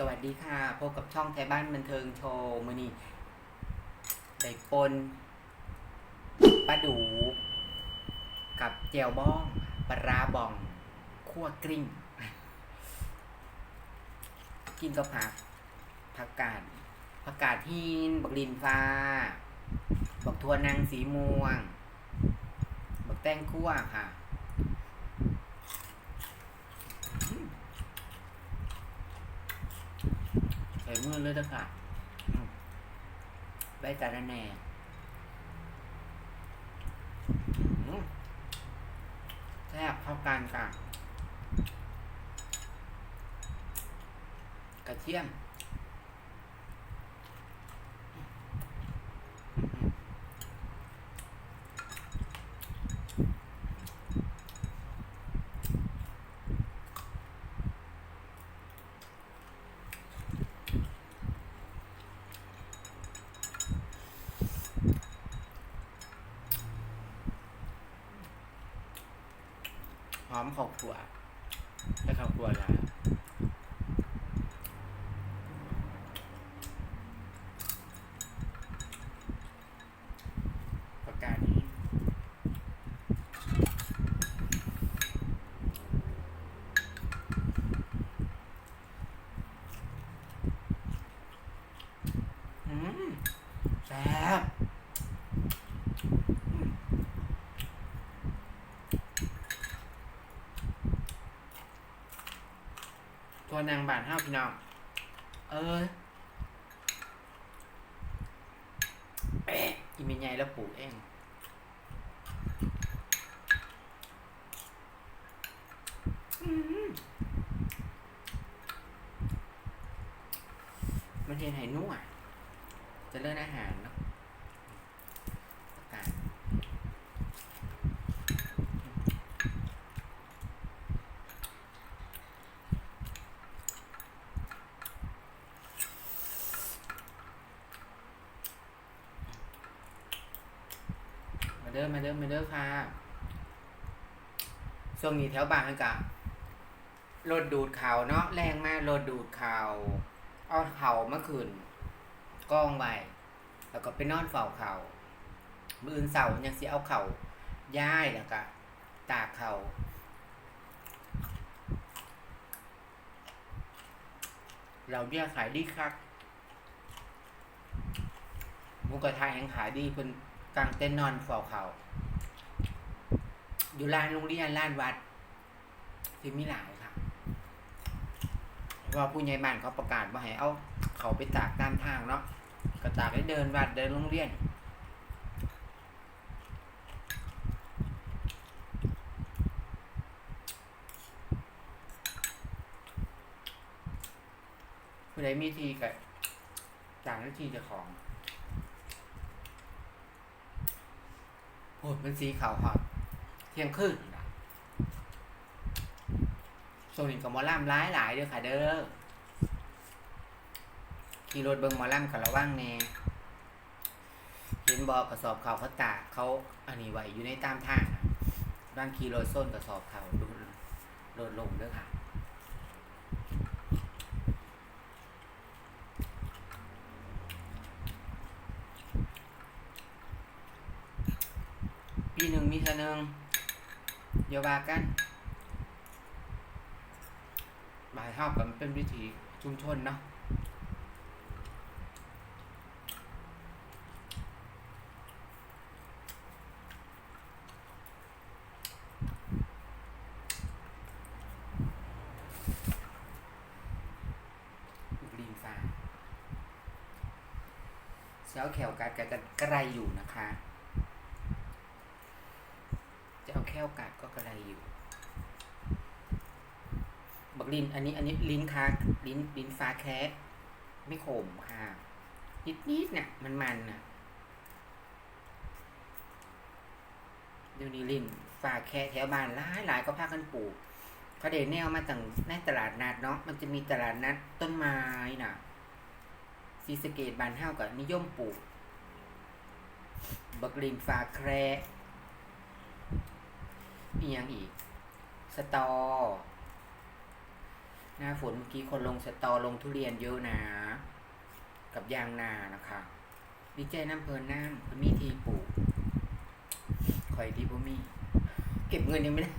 สวัสดีค่ะ พบกับช่องไทยบ้านบันเทิงโชว์มือนี้ไดปนปลาดู กับเจลบ้องปลาบองคั่วกลิ้งกินกับผักผักกาดผักกาดหินบักลินฟ้า บักทัวนางสีม่วง บักแตงคั่วค่ะ ใส่มือเลยนะคะอืมใบตาละแหน่อืมแซ่บเข้ากันค่ะกระเทียม ครอบครัวและครอบครัวหลายระกาศนี้อืมแซ่บอืม ตัว นางบานห้าพี่น้อง เออ๊ะอีเมนใหญ่แล้วปลูกเองมันเห็นไห้นุ่งอะ จะเลิกอาหารเนาะกาศ มาเด้อมาเด้อมาเด้อค่ะช่วงนี้แถวบ้านมันกะรถดูดเขาเนาะแรงมากรถดูดเขาเอาเข่ามาขึ้นกองไว้แล้วก็ไปนอนเฝ้าเขามืออื่นเสาร์ยังสิเอาเขาย้ายแล้วก็ตากเขาเราเนี่ยขายดีครับมุกกระทะแห่งขายดีเพิ่น กลางเต็นท์นอนเฝ้าเขา อยู่ลานโรงเรียนลานวัดที่มีหลายค่ะว่าผู้ใหญ่บ้านเขาประกาศว่าให้เอาเขาไปตากตามทางเนาะก็ตากให้เดินวัดเดินโรงเรียน ผู้ใดมีทีกับต่างหน้าที่จะของ โอ้ยมันสีขาวหอดเที่ยงคืนน่ะช่วงนี้ก็หมอล่ำร้ายหลายเด้อค่ะเด้อขี่รถเบิ่งมอล่ำกับระว่างแน่เห็นบอกกระสอบเขาเขาตากเขาอันนี้ไว้อยู่ในตามทางน่างขี่รถส้นกระสอบเขาดูโดดลงเด้อค่ะ ปีหนึ่ง มีเท่านึงอย่าว่ากันบายเท่ากับเป็นวิถีชุมชนเนาะลีนฟ้าเช้าแขวกัดกัดกันไกลอยู่นะคะ จะเอาแค่โอกาสก็กระไร อยู่บักลินอันนี้อันนี้ลิ้นคาลิ้นลิ้นฟ้าแคะไม่ขมค่ะ นิดนิดเนี่ยมันมันน่ะเดี๋ยวนี้ลิ้นฟ้าแคะแถวบ้านหลายหลายก็พากันปลูกเขาเดนแนวมาตั้งในตลาดนัดเนาะมันจะมีตลาดนัดต้นไม้น่ะซีสเกตบานเฮากับนิยมปลูกบักลินฟ้าแคระ อีอย่างอีก สตอ หน้าฝนเมื่อกี้คนลงสตอลงทุเรียนเยอะนะ กับยางนานะคะดีใจน้ำเพลินน้ำเพมีทีปลูกคอยดีบ่มี เก็บเงินยังไม่ได้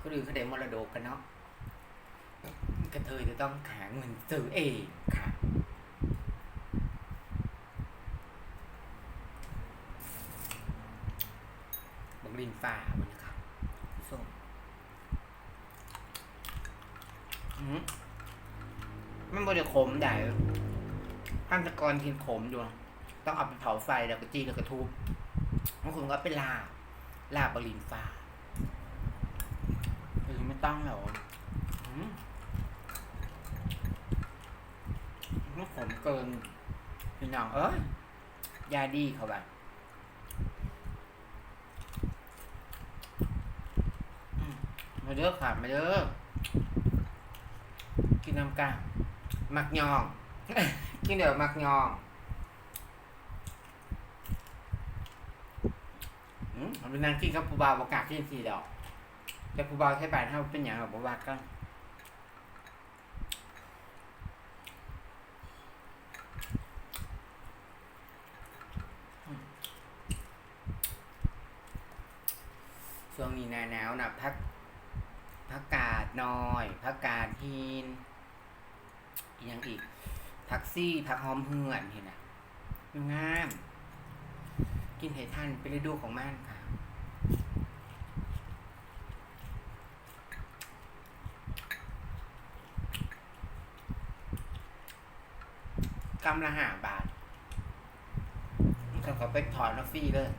คนอื่นเขาได้มรดกกันเนาะกระเทยจะต้องหาเงินซื้อเองค่ะ บังลิน ฝ่ามันนะครับส้มมันบริขมได้พันตะกรกินขมอยู่ต้องเอาไปเผาไฟแล้วก็จีแล้วก็ทุบบางคนก็เป็นลาบลาบบรินฝ่าหรือไม่ต้องหรอมันขมเกินพี่น้องเอ้ยยาดีเขาแบบ มาเด้อค่ะมาเด้อกินน้ำกันมักยอง กินเดี๋ยวมักยองอืมเอาเป็นนางกินกับผู้บ่าวประกาศที่สี่ดอกแต่ผู้บ่าวใช้บาทเท่าเป็นอย่างแบบว่ากันช่วงนี้หนาหนาวนะพัก ผักกาดน้อยผักกาดฮีนอีอย่างอีกผักซี่ผักหอมเหือนเห็นนะงามกินให้ท่านเป็นฤดูของมันค่ะกำละห้าบาทเขาก็ไปถอนแล้วฟรีเลย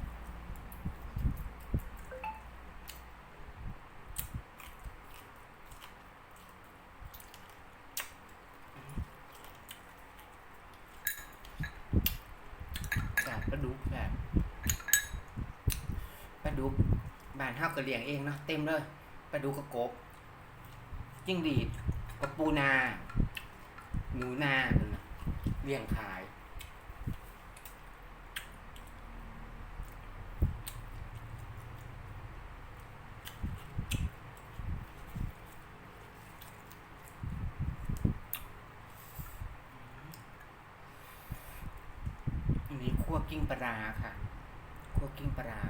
ปลาดุกแบบปลาดุกบ้านเฮาก็เลี้ยงเองเนาะเต็มเลยปลาดุกกระกบจิ้งหรีดกระปูนา หนูนาเลี้ยงขาย กิ้งปลาค่ะคั่วกิ้งปลา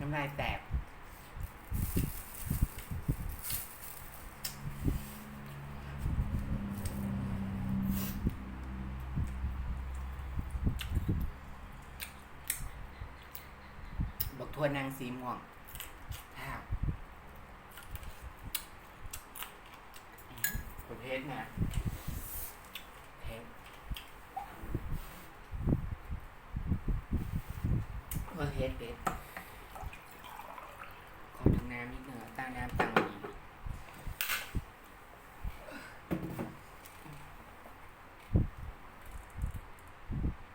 น้ำลายแตก บอกทวนนางสีม่วงข้าวประเภทนะเทปว่าเฮ็ดเป็ดขอถึงน้ำนิดหนึ่งตาน้ำตังนี้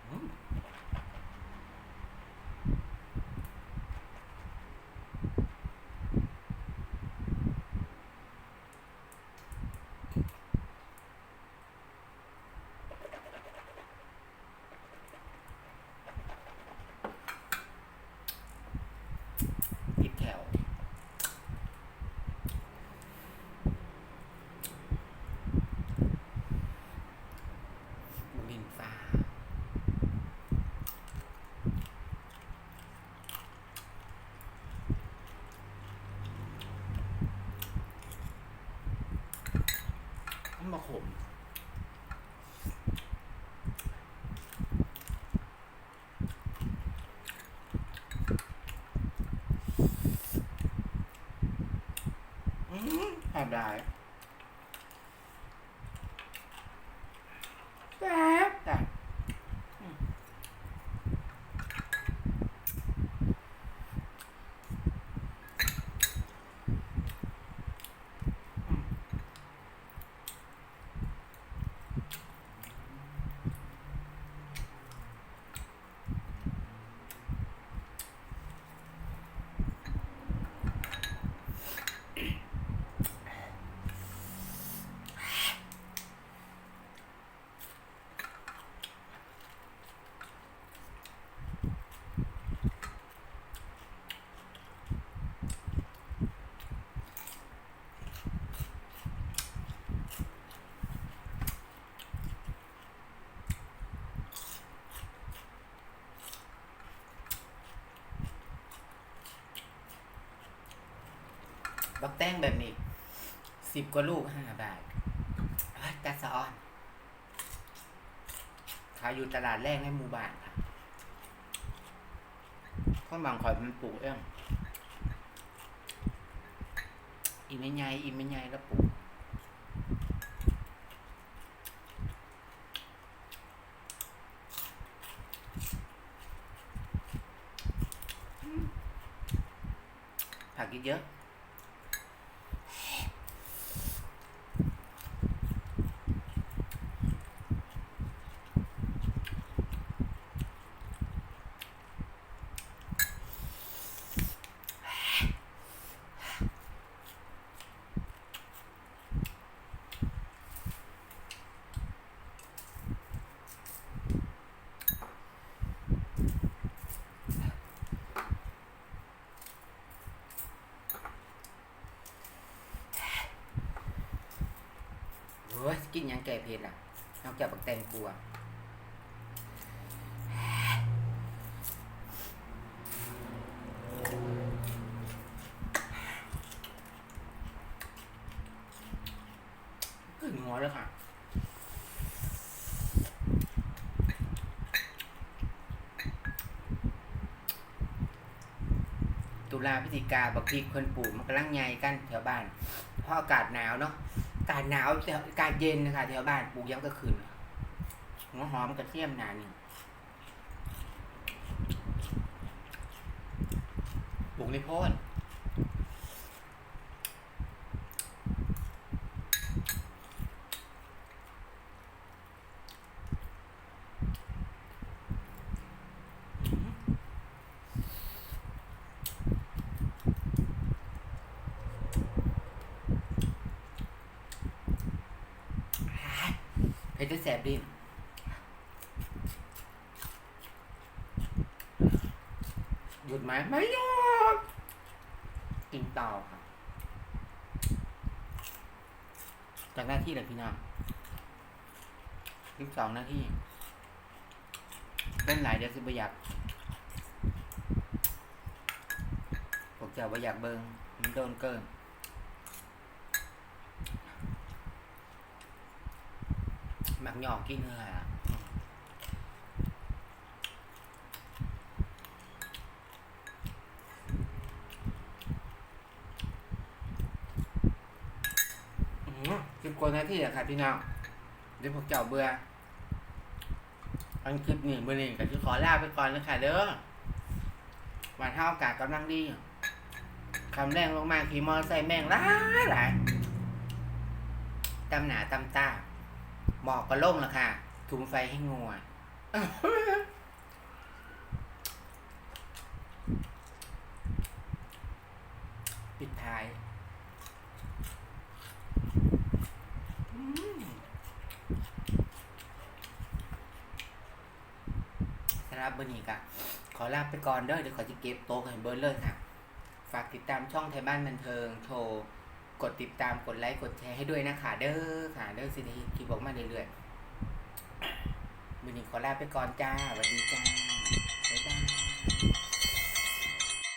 อืม ติดแถวบุรินฟ้า มันมาขม อืมแอบได้ แต้งแบบนี้สิบกว่าลูกห้าบาทเฮ้ยกัดสะออน ขายอยู่ตลาดแรกในหมู่บ้านค่ะข้าวบางข่อยมันปลูกเองอีไม่ใหญ่อีไม่ใหญ่แล้วปลูกผักเยอะ ฮ้ยกินยังแก่เผ็ดอะนอกจากบักแตงกลัวขึ้นหัวเลยค่ะตุลาพฤศจิกาบักพริกคนปลูกมันกำลังใหญ่กันแถวบ้านเพราะอากาศหนาวเนาะ กาศหนาวแถวอากาศเย็นนะคะแถวบ้านปลูกย้ำก็คืนหัวหอมกระเทียมหนานี่ปลูกในโพน เผ็ดจะแสบดินหยุดไหมไม่หยุดกินต่อค่ะจากหน้าที่เลยพี่น้องยี่สิบสองหน้าที่เล่นหลายเดี๋ยวสิบอยากผมจะว่าอยากเบิงมันโดนเกิน มักหยอกกินเลยอะสิบกว่านาทีอะค่ะพี่น้องเดี๋ยวพวกเจ้าเบื่ออันคลิปนี้เบอร์นี้ก็จะขอลาไปก่อนเลยค่ะเด้อวันเท่าอากาศกำลังดีคำแรงลงมาขี่มอไซค์แม่งหลายหลายตำหนาตำตา หมอกก็ล่งล้วค่ะถุงไฟให้งัวปิดท้ายสำหรับเบอร์นี้ค่ะขอลาไปก่อนเด้อเดี๋ยวขอจะเก็บโต๊ะให้เบิร์ดเลยค่ะ ฝากติดตามช่องไทยบ้านบันเทิงโทร กดติดตามกดไลค์กดแชร์ให้ด้วยนะคะเด้อค่ะเด้อซีดีคีบอกมาเรื่อยๆวันนี้ขอลาไปก่อนจ้าสวัสดีจ้าบ๊ายบาย